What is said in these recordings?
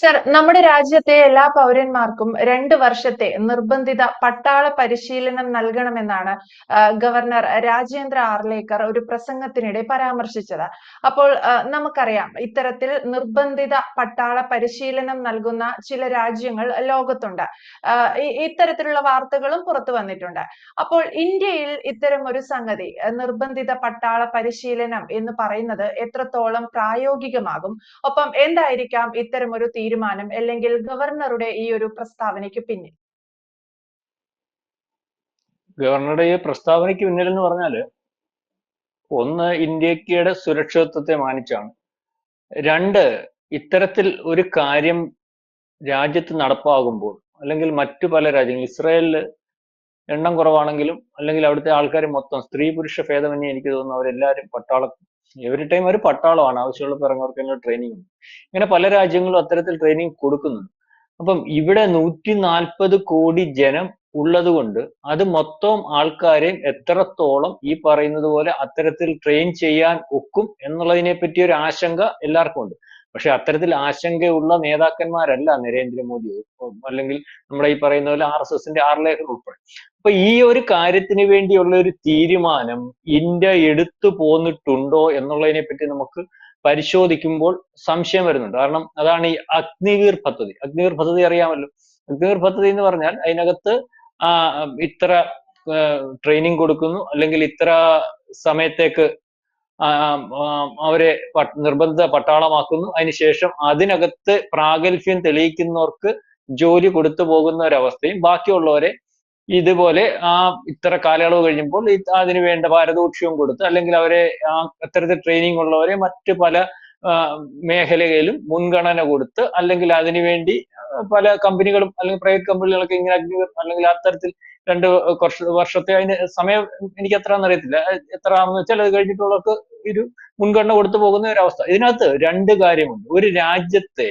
Sir നമ്മുടെ രാജ്യത്തെ എല്ലാ പൗരന്മാർക്കും രണ്ട് വർഷത്തെ നിർബന്ധിത പട്ടാള പരിശീലനം നൽകണമെന്നാണ് ഗവർണർ രാജേന്ദ്ര ആർലേക്കർ ഒരു പ്രസംഗത്തിനിടെ പരാമർശിച്ചത്. അപ്പോൾ നമുക്കറിയാം ഇത്തരത്തിൽ നിർബന്ധിത പട്ടാള പരിശീലനം നൽകുന്ന ചില രാജ്യങ്ങൾ ലോകത്തുണ്ട്. ഇത്തരത്തിലുള്ള വാർത്തകളും പുറത്തു വന്നിട്ടുണ്ട്. അപ്പോൾ ഇന്ത്യയിൽ ഇത്തരം ഒരു സംഗതി നിർബന്ധിത പട്ടാള പരിശീലനം എന്ന് പറയുന്നത് എത്രത്തോളം പ്രായോഗികമാകും? ഒപ്പം എന്തായിരിക്കാം ഇത്തരം ഒരു തീരുമാനം അല്ലെങ്കിൽ ഗവർണറുടെ ഈ ഒരു പ്രസ്താവനയ്ക്ക് പിന്നിൽ? ഗവർണറുടെ ഈ പ്രസ്താവനയ്ക്ക് പിന്നിൽ എന്ന് പറഞ്ഞാൽ ഒന്ന് ഇന്ത്യയുടെ സുരക്ഷിതത്വത്തെ മാനിച്ചാണ്. രണ്ട് ഇത്തരത്തിൽ ഒരു കാര്യം രാജ്യത്ത് നടപ്പാകുമ്പോൾ അല്ലെങ്കിൽ മറ്റു പല രാജ്യങ്ങൾ ഇസ്രായേലിൽ എണ്ണം കുറവാണെങ്കിലും അല്ലെങ്കിൽ അവിടുത്തെ ആൾക്കാർ മൊത്തം സ്ത്രീ പുരുഷ ഭേദമന്യേ എനിക്ക് തോന്നുന്നു അവരെല്ലാവരും പട്ടാള എവരി ടൈം ഒരു പട്ടാളമാണ്. ആവശ്യമുള്ളപ്പോൾ ഇറങ്ങുന്നവർക്ക് ട്രെയിനിങ് ഉണ്ട്. ഇങ്ങനെ പല രാജ്യങ്ങളും അത്തരത്തിൽ ട്രെയിനിങ് കൊടുക്കുന്നുണ്ട്. അപ്പം ഇവിടെ നൂറ്റി നാൽപ്പത് കോടി ജനം ഉള്ളത് കൊണ്ട് അത് മൊത്തം ആൾക്കാരെയും എത്രത്തോളം ഈ പറയുന്നത് പോലെ അത്തരത്തിൽ ട്രെയിൻ ചെയ്യാൻ ഒക്കും എന്നുള്ളതിനെ പറ്റി ഒരു ആശങ്ക എല്ലാവർക്കും ഉണ്ട്. പക്ഷെ അത്തരത്തിൽ ആശങ്കയുള്ള നേതാക്കന്മാരല്ല നരേന്ദ്രമോദി. അല്ലെങ്കിൽ നമ്മുടെ ഈ പറയുന്ന പോലെ ആർ എസ് എസിന്റെ ആർ ലേഖർ ഉൾപ്പെടെ. അപ്പൊ ഈ ഒരു കാര്യത്തിന് വേണ്ടിയുള്ള ഒരു തീരുമാനം ഇന്ത്യ എടുത്തു പോന്നിട്ടുണ്ടോ എന്നുള്ളതിനെ പറ്റി നമുക്ക് പരിശോധിക്കുമ്പോൾ സംശയം വരുന്നുണ്ട്. കാരണം അതാണ് ഈ അഗ്നിവീർ പദ്ധതി. അഗ്നിവീർ പദ്ധതി അറിയാമല്ലോ. അഗ്നിവീർ പദ്ധതി എന്ന് പറഞ്ഞാൽ അതിനകത്ത് ഇത്ര ട്രെയിനിങ് കൊടുക്കുന്നു. അല്ലെങ്കിൽ ഇത്ര സമയത്തേക്ക് അവരെ നിർബന്ധ നിർബന്ധിത പട്ടാളമാക്കുന്നു. അതിനുശേഷം അതിനകത്ത് പ്രാഗൽഭ്യം തെളിയിക്കുന്നവർക്ക് ജോലി കൊടുത്തു പോകുന്ന ഒരവസ്ഥയും ബാക്കിയുള്ളവരെ ഇതുപോലെ ആ ഇത്ര കാലയളവ് കഴിയുമ്പോൾ അതിനു വേണ്ട പാരിതോഷികവും കൊടുത്ത് അല്ലെങ്കിൽ അവരെ അത്തരത്തിൽ ട്രെയിനിങ് ഉള്ളവരെ മറ്റ് പല മേഖലകളിലും മുൻഗണന കൊടുത്ത് അല്ലെങ്കിൽ അതിനുവേണ്ടി പല കമ്പനികളും അല്ലെങ്കിൽ പ്രൈവറ്റ് കമ്പനികളൊക്കെ ഇങ്ങനെ അഗ്നിവീർ അല്ലെങ്കിൽ അത്തരത്തിൽ രണ്ട് വർഷ വർഷത്തെ അതിന് സമയം എനിക്ക് എത്ര അറിയത്തില്ല. എത്ര ആണെന്ന് വെച്ചാൽ അത് കഴിഞ്ഞിട്ടുള്ളവർക്ക് ഒരു മുൻഗണന കൊടുത്തു പോകുന്ന ഒരു അവസ്ഥ. ഇതിനകത്ത് രണ്ട് കാര്യമുണ്ട്. ഒരു രാജ്യത്തെ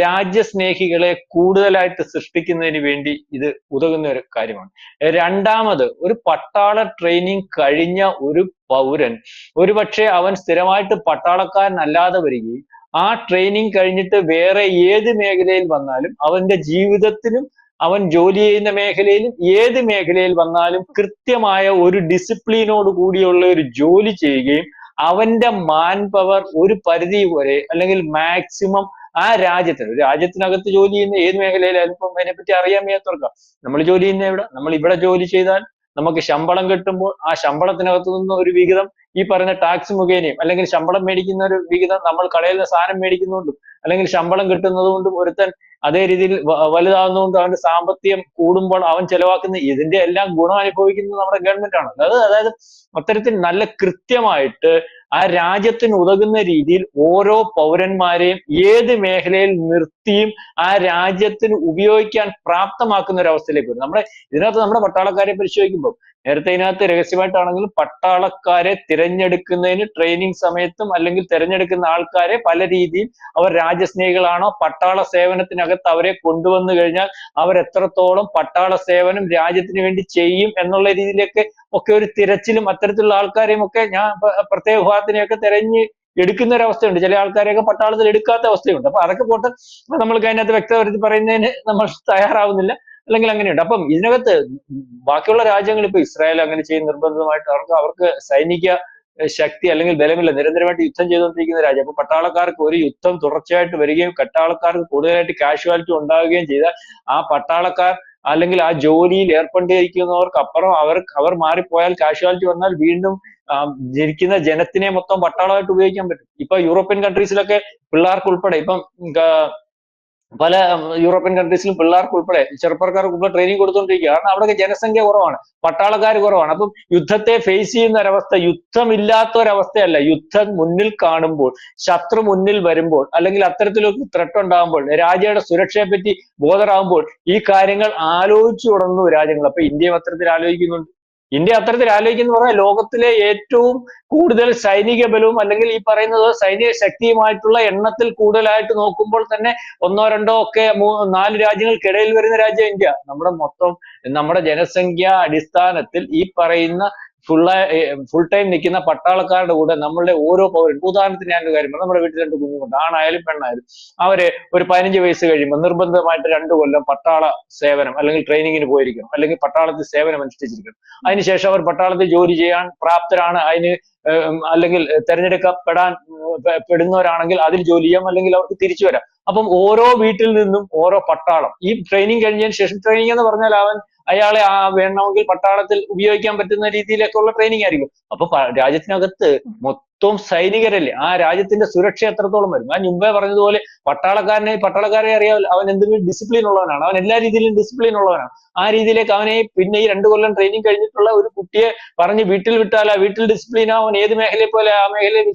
രാജ്യസ്നേഹികളെ കൂടുതലായിട്ട് സൃഷ്ടിക്കുന്നതിന് വേണ്ടി ഇത് ഉതകുന്ന ഒരു കാര്യമാണ്. രണ്ടാമത് ഒരു പട്ടാള ട്രെയിനിങ് കഴിഞ്ഞ ഒരു പൗരൻ ഒരുപക്ഷെ അവൻ സ്ഥിരമായിട്ട് പട്ടാളക്കാരനല്ലാതെ വരികയും ആ ട്രെയിനിങ് കഴിഞ്ഞിട്ട് വേറെ ഏത് മേഖലയിൽ വന്നാലും അവന്റെ ജീവിതത്തിലും അവൻ ജോലി ചെയ്യുന്ന മേഖലയിലും ഏത് മേഖലയിൽ വന്നാലും കൃത്യമായ ഒരു ഡിസിപ്ലിനോട് കൂടിയുള്ള ഒരു ജോലി ചെയ്യുകയും അവന്റെ മാൻ പവർ ഒരു പരിധി വരെ അല്ലെങ്കിൽ മാക്സിമം ആ രാജ്യത്തിന് രാജ്യത്തിനകത്ത് ജോലി ചെയ്യുന്ന ഏത് മേഖലയിലായാലും ഇപ്പം അതിനെപ്പറ്റി അറിയാൻ വയ്യാത്തവർക്കാം. നമ്മൾ ജോലി ചെയ്യുന്ന എവിടെ? നമ്മൾ ഇവിടെ ജോലി ചെയ്താൽ നമുക്ക് ശമ്പളം കിട്ടുമ്പോൾ ആ ശമ്പളത്തിനകത്ത് നിന്ന് ഒരു വിഹിതം ഈ പറയുന്ന ടാക്സ് മുഖേനയും അല്ലെങ്കിൽ ശമ്പളം മേടിക്കുന്ന ഒരു വിഹിതം നമ്മൾ കടയിൽ നിന്ന് സാധനം മേടിക്കുന്നതുകൊണ്ടും അല്ലെങ്കിൽ ശമ്പളം കിട്ടുന്നത് കൊണ്ടും ഒരുത്തൻ അതേ രീതിയിൽ വലുതാകുന്നതുകൊണ്ട് അവന്റെ സാമ്പത്തികം കൂടുമ്പോൾ അവൻ ചെലവാക്കുന്ന ഇതിന്റെ എല്ലാം ഗുണം അനുഭവിക്കുന്നത് നമ്മുടെ ഗവൺമെന്റ് ആണ് അത് അതായത് അത്തരത്തിൽ നല്ല കൃത്യമായിട്ട് ആ രാജ്യത്തിന് ഉതകുന്ന രീതിയിൽ ഓരോ പൗരന്മാരെയും ഏത് മേഖലയിൽ നിർത്തിയും ആ രാജ്യത്തിന് ഉപയോഗിക്കാൻ പ്രാപ്തമാക്കുന്ന ഒരു അവസ്ഥയിലേക്ക് വരും. നമ്മുടെ ഇതിനകത്ത് നമ്മുടെ പട്ടാളക്കാരെ പരിശോധിക്കുമ്പോൾ നേരത്തെ ഇതിനകത്ത് രഹസ്യമായിട്ടാണെങ്കിലും പട്ടാളക്കാരെ തിരഞ്ഞെടുക്കുന്നതിന് ട്രെയിനിങ് സമയത്തും അല്ലെങ്കിൽ തിരഞ്ഞെടുക്കുന്ന ആൾക്കാരെ പല രീതിയിൽ അവർ രാജ്യസ്നേഹികളാണോ പട്ടാള സേവനത്തിനകത്ത് അവരെ കൊണ്ടുവന്നു കഴിഞ്ഞാൽ അവർ എത്രത്തോളം പട്ടാള സേവനം രാജ്യത്തിന് വേണ്ടി ചെയ്യും എന്നുള്ള രീതിയിലേക്ക് ഒക്കെ ഒരു തിരച്ചിലും അത്തരത്തിലുള്ള ആൾക്കാരെയും ഒക്കെ ഞാൻ പ്രത്യേക വിഭാഗത്തിനെയൊക്കെ തിരഞ്ഞ് എടുക്കുന്ന ഒരു അവസ്ഥയുണ്ട് ചില ആൾക്കാരെയൊക്കെ പട്ടാളത്തിൽ എടുക്കാത്ത അവസ്ഥയുണ്ട്. അപ്പൊ അതൊക്കെ പോട്ടെ നമ്മൾക്ക് അതിനകത്ത് വ്യക്തത പറയുന്നതിന് നമ്മൾ തയ്യാറാവുന്നില്ല. അല്ലെങ്കിൽ അങ്ങനെയുണ്ട്. അപ്പം ഇതിനകത്ത് ബാക്കിയുള്ള രാജ്യങ്ങൾ ഇപ്പൊ ഇസ്രായേൽ അങ്ങനെ ചെയ്യും നിർബന്ധമായിട്ട് അവർക്ക് അവർക്ക് സൈനിക ശക്തി അല്ലെങ്കിൽ ബലമില്ല. നിരന്തരമായിട്ട് യുദ്ധം ചെയ്തുകൊണ്ടിരിക്കുന്ന രാജ്യം. അപ്പൊ പട്ടാളക്കാർക്ക് ഒരു യുദ്ധം തുടർച്ചയായിട്ട് വരികയും പട്ടാളക്കാർക്ക് കൂടുതലായിട്ട് കാഷ്വാലിറ്റി ഉണ്ടാവുകയും ചെയ്താൽ ആ പട്ടാളക്കാർ അല്ലെങ്കിൽ ആ ജോലിയിൽ ഏർപ്പെട്ടിരിക്കുന്നവർക്ക് അപ്പുറം അവർ അവർ മാറിപ്പോയാൽ കാഷ്വാലിറ്റി വന്നാൽ വീണ്ടും ജനിക്കുന്ന ജനത്തിനെ മൊത്തം പട്ടാളമായിട്ട് ഉപയോഗിക്കാൻ പറ്റും. ഇപ്പൊ യൂറോപ്യൻ കൺട്രീസിലൊക്കെ പിള്ളേർക്ക് ഉൾപ്പെടെ ഇപ്പം പല യൂറോപ്യൻ കൺട്രീസിലും പിള്ളേർക്ക് ഉൾപ്പെടെ ചെറുപ്പക്കാർക്ക് ഉൾപ്പെടെ ട്രെയിനിങ് കൊടുത്തുകൊണ്ടിരിക്കുക കാരണം അവിടെ ജനസംഖ്യ കുറവാണ്. പട്ടാളക്കാർ കുറവാണ്. അപ്പം യുദ്ധത്തെ ഫേസ് ചെയ്യുന്ന ഒരവസ്ഥ യുദ്ധമില്ലാത്ത ഒരവസ്ഥയല്ല യുദ്ധം മുന്നിൽ കാണുമ്പോൾ ശത്രു മുന്നിൽ വരുമ്പോൾ അല്ലെങ്കിൽ അത്തരത്തിലൊക്കെ ത്രെട്ട് ഉണ്ടാകുമ്പോൾ രാജ്യയുടെ സുരക്ഷയെ പറ്റി ബോധറാകുമ്പോൾ ഈ കാര്യങ്ങൾ ആലോചിച്ചു തുടങ്ങുന്നു രാജ്യങ്ങൾ. അപ്പൊ ഇന്ത്യയും അത്തരത്തിൽ ആലോചിക്കുന്നുണ്ട്. ഇന്ത്യ അത്തരത്തിൽ ആലോചിക്കുന്ന പറഞ്ഞാൽ ലോകത്തിലെ ഏറ്റവും കൂടുതൽ സൈനിക ബലവും അല്ലെങ്കിൽ ഈ പറയുന്നത് സൈനിക ശക്തിയുമായിട്ടുള്ള എണ്ണത്തിൽ കൂടുതലായിട്ട് നോക്കുമ്പോൾ തന്നെ ഒന്നോ രണ്ടോ ഒക്കെ നാല് രാജ്യങ്ങൾക്കിടയിൽ വരുന്ന രാജ്യം ഇന്ത്യ. നമ്മുടെ മൊത്തം നമ്മുടെ ജനസംഖ്യ അടിസ്ഥാനത്തിൽ ഈ പറയുന്ന ഫുൾ ടൈം നിൽക്കുന്ന പട്ടാളക്കാരുടെ കൂടെ നമ്മളുടെ ഓരോ പൗരൻ ഉദാഹരണത്തിന് ഞാൻ കാര്യം നമ്മുടെ വീട്ടിൽ രണ്ട് കുഞ്ഞുങ്ങളുണ്ട്. ആണായാലും പെണ്ണായാലും. അവർ ഒരു പതിനഞ്ച് വയസ്സ് കഴിയുമ്പോൾ നിർബന്ധമായിട്ട് രണ്ട് കൊല്ലം പട്ടാള സേവനം അല്ലെങ്കിൽ ട്രെയിനിങ്ങിന് പോയിരിക്കണം. അല്ലെങ്കിൽ പട്ടാളത്തിൽ സേവനം അനുഷ്ഠിച്ചിരിക്കണം. അതിനുശേഷം അവർ പട്ടാളത്തിൽ ജോലി ചെയ്യാൻ പ്രാപ്തരാണ്. അതിന് അല്ലെങ്കിൽ തെരഞ്ഞെടുക്കപ്പെടാൻ പെടുന്നവരാണെങ്കിൽ അതിൽ ജോലി ചെയ്യാം. അല്ലെങ്കിൽ അവർക്ക് തിരിച്ചു വരാം. അപ്പം ഓരോ വീട്ടിൽ നിന്നും ഓരോ പട്ടാളം. ഈ ട്രെയിനിങ് കഴിഞ്ഞതിന് ശേഷം ട്രെയിനിങ് എന്ന് പറഞ്ഞാൽ അവൻ അയാളെ ആ വേണമെങ്കിൽ പട്ടാളത്തിൽ ഉപയോഗിക്കാൻ പറ്റുന്ന രീതിയിലേക്കുള്ള ട്രെയിനിങ് ആയിരിക്കും. അപ്പൊ രാജ്യത്തിനകത്ത് മൊത്തം സൈനികരല്ലേ? ആ രാജ്യത്തിന്റെ സുരക്ഷ എത്രത്തോളം വരും? ഞാൻ മുമ്പേ പറഞ്ഞതുപോലെ പട്ടാളക്കാരനെ പട്ടാളക്കാരെ അറിയാവില്ല. അവൻ എന്തെങ്കിലും ഡിസിപ്ലിൻ ഉള്ളവനാണ്. അവൻ എല്ലാ രീതിയിലും ഡിസിപ്ലിൻ ഉള്ളവനാണ്. ആ രീതിയിലേക്ക് അവനെ പിന്നെ ഈ രണ്ടു കൊല്ലം ട്രെയിനിങ് കഴിഞ്ഞിട്ടുള്ള ഒരു കുട്ടിയെ പറഞ്ഞ് വീട്ടിൽ വിട്ടാൽ ആ വീട്ടിൽ ഡിസിപ്ലിൻ ആവും. ഏത് മേഖലയെ പോലെ ആ മേഖലയിൽ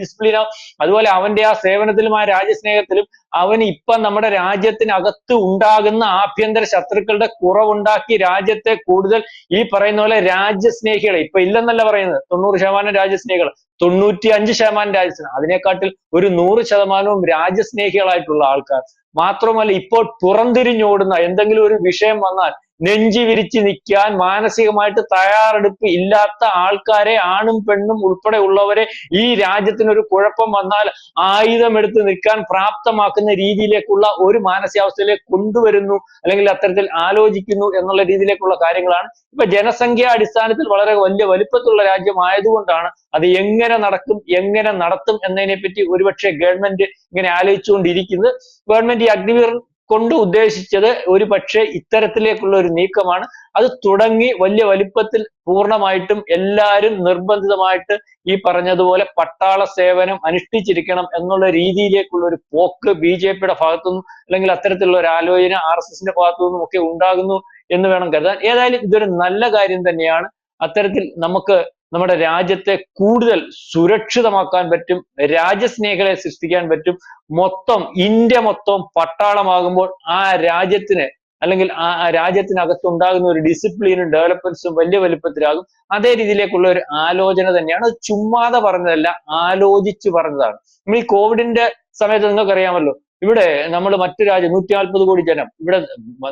ഡിസിപ്ലിൻ ആവും. അതുപോലെ അവന്റെ ആ സേവനത്തിലും ആ രാജ്യസ്നേഹത്തിലും അവൻ ഇപ്പം നമ്മുടെ രാജ്യത്തിനകത്ത് ഉണ്ടാകുന്ന ആഭ്യന്തര ശത്രുക്കളുടെ കുറവുണ്ടാക്കി രാജ്യത്തെ കൂടുതൽ ഈ പറയുന്ന പോലെ രാജ്യസ്നേഹികളെ. ഇപ്പൊ ഇല്ലെന്നല്ല പറയുന്നത്. തൊണ്ണൂറ് ശതമാനം രാജ്യസ്നേഹികൾ തൊണ്ണൂറ്റി അഞ്ച് ശതമാനം രാജ്യസ്നേഹം അതിനെക്കാട്ടിൽ ഒരു നൂറ് ശതമാനവും രാജ്യസ്നേഹികളായിട്ടുള്ള ആൾക്കാർ. മാത്രമല്ല ഇപ്പോൾ പുറംതിരിഞ്ഞോടുന്ന എന്തെങ്കിലും ഒരു വിഷയം വന്നാൽ നെഞ്ചി വിരിച്ച് നിൽക്കാൻ മാനസികമായിട്ട് തയ്യാറെടുപ്പ് ഇല്ലാത്ത ആൾക്കാരെ ആണും പെണ്ണും ഉൾപ്പെടെ ഉള്ളവരെ ഈ രാജ്യത്തിന് ഒരു കുഴപ്പം വന്നാൽ ആയുധമെടുത്ത് നിൽക്കാൻ പ്രാപ്തമാക്കുന്ന രീതിയിലേക്കുള്ള ഒരു മാനസികാവസ്ഥയിലേക്ക് കൊണ്ടുവരുന്നു അല്ലെങ്കിൽ അത്തരത്തിൽ ആലോചിക്കുന്നു എന്നുള്ള രീതിയിലേക്കുള്ള കാര്യങ്ങളാണ്. ഇപ്പൊ ജനസംഖ്യാ അടിസ്ഥാനത്തിൽ വളരെ വലിയ വലിപ്പത്തിലുള്ള രാജ്യമായതുകൊണ്ടാണ് അത് എങ്ങനെ നടക്കും എങ്ങനെ നടത്തും എന്നതിനെ പറ്റി ഒരുപക്ഷെ ഗവൺമെന്റ് ഇങ്ങനെ ആലോചിച്ചുകൊണ്ടിരിക്കുന്നത്. ഗവൺമെന്റ് ഈ അഗ്നിവീർ കൊണ്ട് ഉദ്ദേശിച്ചത് ഒരു പക്ഷേ ഇത്തരത്തിലേക്കുള്ള ഒരു നീക്കമാണ്. അത് തുടങ്ങി വലിയ വലിപ്പത്തിൽ പൂർണമായിട്ടും എല്ലാവരും നിർബന്ധിതമായിട്ട് ഈ പറഞ്ഞതുപോലെ പട്ടാള സേവനം അനുഷ്ഠിച്ചിരിക്കണം എന്നുള്ള രീതിയിലേക്കുള്ള ഒരു പോക്ക് ബി ജെ പിയുടെ ഭാഗത്തുനിന്നും അല്ലെങ്കിൽ അത്തരത്തിലുള്ള ഒരു ആലോചന ആർ എസ് എസിന്റെ ഭാഗത്തുനിന്നും ഒക്കെ ഉണ്ടാകുന്നു എന്ന് വേണം കരുതാൻ. ഏതായാലും ഇതൊരു നല്ല കാര്യം തന്നെയാണ്. അത്തരത്തിൽ നമുക്ക് നമ്മുടെ രാജ്യത്തെ കൂടുതൽ സുരക്ഷിതമാക്കാൻ പറ്റും രാജ്യസ്നേഹികളെ സൃഷ്ടിക്കാൻ പറ്റും. മൊത്തം ഇന്ത്യ മൊത്തം പട്ടാളമാകുമ്പോൾ ആ രാജ്യത്തിന് അല്ലെങ്കിൽ ആ രാജ്യത്തിനകത്ത് ഉണ്ടാകുന്ന ഒരു ഡിസിപ്ലിനും ഡെവലപ്മെന്റ്സും വലിയ വലുപ്പത്തിലാകും. അതേ രീതിയിലേക്കുള്ള ഒരു ആലോചന തന്നെയാണ്. ചുമ്മാതെ പറഞ്ഞതല്ല ആലോചിച്ച് പറഞ്ഞതാണ്. നമ്മൾ ഈ കോവിഡിന്റെ സമയത്ത് നിങ്ങൾക്ക് അറിയാമല്ലോ ഇവിടെ നമ്മൾ മറ്റു രാജ്യം നൂറ്റി നാൽപ്പത് കോടി ജനം. ഇവിടെ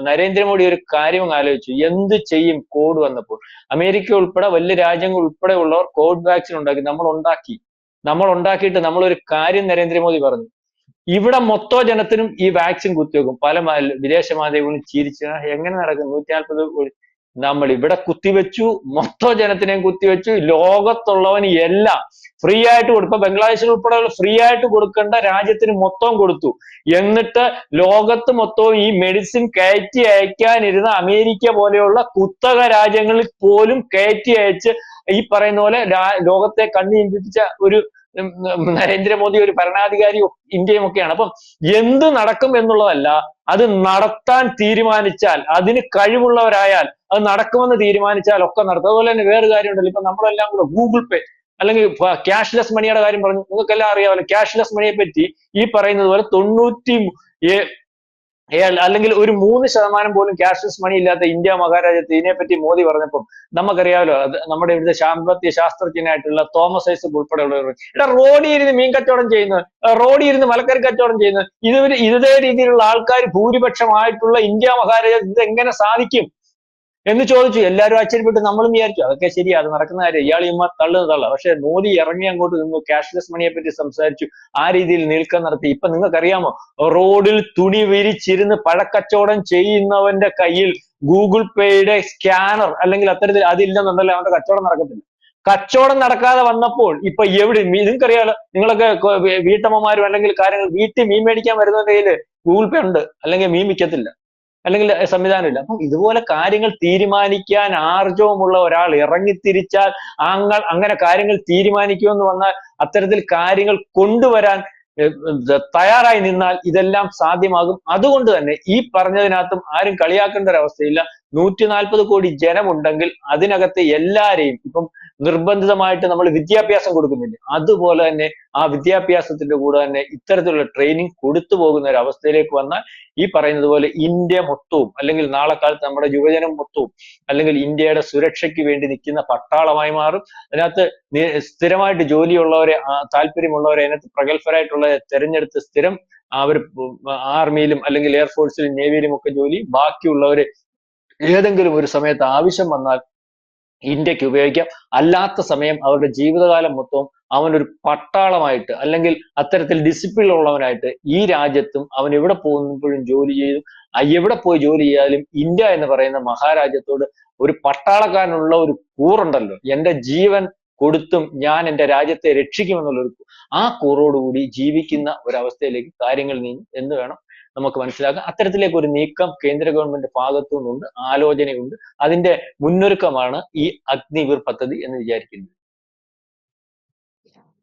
നരേന്ദ്രമോദി ഒരു കാര്യം ആലോചിച്ചു. എന്ത് ചെയ്യും കോവിഡ് വന്നപ്പോൾ? അമേരിക്ക ഉൾപ്പെടെ വലിയ രാജ്യങ്ങൾ ഉൾപ്പെടെ ഉള്ളവർ കോവിഡ് വാക്സിൻ ഉണ്ടാക്കി നമ്മൾ ഉണ്ടാക്കി. നമ്മൾ ഉണ്ടാക്കിയിട്ട് നമ്മൾ ഒരു കാര്യം നരേന്ദ്രമോദി പറഞ്ഞു. ഇവിടെ മൊത്തം ജനത്തിനും ഈ വാക്സിൻ കുത്തിവെക്കും. പല വിദേശ മാധ്യമങ്ങളും ചിരിച്ചു എങ്ങനെ നടക്കും? നൂറ്റി നാൽപ്പത് കോടി നമ്മൾ ഇവിടെ കുത്തിവെച്ചു മൊത്തം ജനത്തിനെയും കുത്തിവെച്ചു ലോകത്തുള്ളവന് എല്ലാം ഫ്രീ ആയിട്ട് കൊടുക്കും ബംഗ്ലാദേശിൽ ഉൾപ്പെടെ ഫ്രീ ആയിട്ട് കൊടുക്കേണ്ട രാജ്യത്തിന് മൊത്തം കൊടുത്തു. എന്നിട്ട് ലോകത്ത് മൊത്തവും ഈ മെഡിസിൻ കയറ്റി അയക്കാനിരുന്ന അമേരിക്ക പോലെയുള്ള കുത്തക രാജ്യങ്ങളിൽ പോലും കയറ്റി അയച്ച് ഈ പറയുന്ന പോലെ ലോകത്തെ കണ്ണി ചിന്തിപ്പിച്ച ഒരു നരേന്ദ്രമോദി ഒരു ഭരണാധികാരി ഇന്ത്യയും ഒക്കെയാണ് അപ്പം എന്ത് നടക്കും എന്നുള്ളതല്ല അത് നടത്താൻ തീരുമാനിച്ചാൽ അതിന് കഴിവുള്ളവരായാൽ അത് നടക്കുമെന്ന് തീരുമാനിച്ചാൽ ഒക്കെ നടത്തും. അതുപോലെ തന്നെ വേറെ കാര്യമുണ്ടല്ലോ. ഇപ്പൊ നമ്മളെല്ലാം കൂടെ ഗൂഗിൾ പേ അല്ലെങ്കിൽ ക്യാഷ്ലെസ് മണിയുടെ കാര്യം പറഞ്ഞു. നിങ്ങൾക്കെല്ലാം അറിയാമല്ലോ ക്യാഷ്ലെസ് മണിയെ പറ്റി ഈ പറയുന്നത് പോലെ തൊണ്ണൂറ്റി അല്ലെങ്കിൽ ഒരു മൂന്ന് ശതമാനം പോലും ക്യാഷ്ലെസ് മണി ഇല്ലാത്ത ഇന്ത്യ മഹാരാജ്യത്ത് ഇതിനെപ്പറ്റി മോദി പറഞ്ഞപ്പം നമുക്കറിയാമല്ലോ അത് നമ്മുടെ ഇവിടുത്തെ സാമ്പത്തിക ശാസ്ത്രജ്ഞനായിട്ടുള്ള തോമസ് ഐസക് ഉൾപ്പെടെയുള്ളവർ ഇവിടെ റോഡിൽ ഇരുന്ന് മീൻ കച്ചവടം ചെയ്യുന്നത് റോഡിൽ ഇരുന്ന് മലക്കറി കച്ചവടം ചെയ്യുന്നത് ഇതുവരെ ഇതേ രീതിയിലുള്ള ആൾക്കാർ ഭൂരിപക്ഷമായിട്ടുള്ള ഇന്ത്യ മഹാരാജ്യത്ത് ഇത് എങ്ങനെ സാധിക്കും? എന്ന് ചോദിച്ചു. എല്ലാവരും ആശ്ചര്യപ്പെട്ട്. നമ്മളും വിചാരിച്ചു അതൊക്കെ ശരിയാ അത് നടക്കുന്ന കാര്യം. ഇയാൾ ഇമ്മ തള്ളുന്ന തള്ള. പക്ഷെ മോദി ഇറങ്ങി അങ്ങോട്ട് നിന്നു ക്യാഷ്ലെസ് മണിയെ പറ്റി സംസാരിച്ചു. ആ രീതിയിൽ നീൽക്കം നടത്തി. ഇപ്പൊ നിങ്ങൾക്കറിയാമോ? റോഡിൽ തുണി വിരിച്ചിരുന്ന് പഴക്കച്ചവടം ചെയ്യുന്നവന്റെ കയ്യിൽ ഗൂഗിൾ പേയുടെ സ്കാനർ അല്ലെങ്കിൽ അത്തരത്തിൽ അതില്ലെന്നുണ്ടല്ലോ അവന്റെ കച്ചവടം നടക്കത്തില്ല. കച്ചവടം നടക്കാതെ വന്നപ്പോൾ ഇപ്പൊ എവിടെ? നിങ്ങൾക്കറിയാലോ നിങ്ങളൊക്കെ വീട്ടമ്മമാരും അല്ലെങ്കിൽ കാര്യങ്ങൾ വീട്ടിൽ മീൻ മേടിക്കാൻ വരുന്നവരുടെ കയ്യിൽ ഗൂഗിൾ പേ ഉണ്ട്. അല്ലെങ്കിൽ മീൻ വിൽക്കത്തില്ല. അല്ലെങ്കിൽ സംവിധാനമില്ല. അപ്പം ഇതുപോലെ കാര്യങ്ങൾ തീരുമാനിക്കാൻ ആർജവമുള്ള ഒരാൾ ഇറങ്ങിത്തിരിച്ചാൽ ആങ്ങൾ അങ്ങനെ കാര്യങ്ങൾ തീരുമാനിക്കുമെന്ന് വന്നാൽ അത്തരത്തിൽ കാര്യങ്ങൾ കൊണ്ടുവരാൻ തയ്യാറായി നിന്നാൽ ഇതെല്ലാം സാധ്യമാകും. അതുകൊണ്ട് തന്നെ ഈ പറഞ്ഞതിനകത്തും ആരും കളിയാക്കേണ്ട ഒരു അവസ്ഥയില്ല നൂറ്റി നാൽപ്പത് കോടി ജനമുണ്ടെങ്കിൽ അതിനകത്ത് എല്ലാരെയും ഇപ്പം നിർബന്ധിതമായിട്ട് നമ്മൾ വിദ്യാഭ്യാസം കൊടുക്കുന്നില്ല? അതുപോലെ തന്നെ ആ വിദ്യാഭ്യാസത്തിന്റെ കൂടെ തന്നെ ഇത്തരത്തിലുള്ള ട്രെയിനിങ് കൊടുത്തു പോകുന്ന ഒരു അവസ്ഥയിലേക്ക് വന്നാൽ ഈ പറയുന്നത് പോലെ ഇന്ത്യ മൊത്തവും അല്ലെങ്കിൽ നാളെ കാലത്ത് നമ്മുടെ യുവജനം മൊത്തവും അല്ലെങ്കിൽ ഇന്ത്യയുടെ സുരക്ഷയ്ക്ക് വേണ്ടി നിൽക്കുന്ന പട്ടാളമായി മാറും. അതിനകത്ത് സ്ഥിരമായിട്ട് ജോലിയുള്ളവരെ താല്പര്യമുള്ളവരെ അതിനകത്ത് പ്രഗത്ഭരായിട്ടുള്ളവരെ തെരഞ്ഞെടുത്ത് സ്ഥിരം അവർ ആർമിയിലും അല്ലെങ്കിൽ എയർഫോഴ്സിലും നേവിയിലും ഒക്കെ ജോലി. ബാക്കിയുള്ളവരെ ഏതെങ്കിലും ഒരു സമയത്ത് ആവശ്യം വന്നാൽ ഇന്ത്യയ്ക്ക് ഉപയോഗിക്കാം. അല്ലാത്ത സമയം അവരുടെ ജീവിതകാലം മൊത്തവും അവനൊരു പട്ടാളമായിട്ട് അല്ലെങ്കിൽ അത്തരത്തിൽ ഡിസിപ്ലിൻ ഉള്ളവനായിട്ട് ഈ രാജ്യത്തും അവൻ എവിടെ പോകുമ്പോഴും ജോലി ചെയ്തു എവിടെ പോയി ജോലി ചെയ്താലും ഇന്ത്യ എന്ന് പറയുന്ന മഹാരാജ്യത്തോട് ഒരു പട്ടാളക്കാരനുള്ള ഒരു കൂറുണ്ടല്ലോ. എന്റെ ജീവൻ കൊടുത്തും ഞാൻ എന്റെ രാജ്യത്തെ രക്ഷിക്കുമെന്നുള്ളൊരു ആ കൂറോടുകൂടി ജീവിക്കുന്ന ഒരവസ്ഥയിലേക്ക് കാര്യങ്ങൾ നീങ്ങി. എന്ന് വേണം? നമുക്ക് മനസ്സിലാക്കാം. അത്തരത്തിലേക്ക് ഒരു നീക്കം കേന്ദ്ര ഗവൺമെന്റ് ഭാഗത്തു നിന്നുണ്ട് ആലോചനയുണ്ട്. അതിന്റെ മുന്നൊരുക്കമാണ് ഈ അഗ്നിവീർ പദ്ധതി എന്ന് വിചാരിക്കുന്നത്.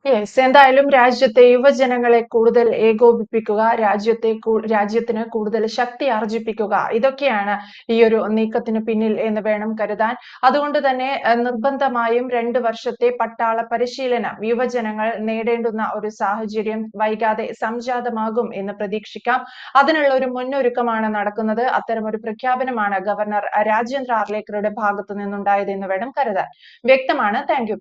യെസ് എന്തായാലും രാജ്യത്തെ യുവജനങ്ങളെ കൂടുതൽ ഏകോപിപ്പിക്കുക രാജ്യത്തെ രാജ്യത്തിന് കൂടുതൽ ശക്തി ആർജിപ്പിക്കുക ഇതൊക്കെയാണ് ഈ ഒരു നീക്കത്തിന് പിന്നിൽ എന്ന് വേണം കരുതാൻ. അതുകൊണ്ട് തന്നെ നിർബന്ധമായും രണ്ട് വർഷത്തെ പട്ടാള പരിശീലനം യുവജനങ്ങൾ നേടേണ്ടുന്ന ഒരു സാഹചര്യം വൈകാതെ സംജാതമാകും എന്ന് പ്രതീക്ഷിക്കാം. അതിനുള്ള ഒരു മുന്നൊരുക്കമാണ് നടക്കുന്നത്. അത്തരം ഒരു പ്രഖ്യാപനമാണ് ഗവർണർ രാജേന്ദ്ര ആർലേക്കറുടെ ഭാഗത്തു നിന്നുണ്ടായത് എന്ന് വേണം കരുതാൻ. വ്യക്തമാണ്. Thank you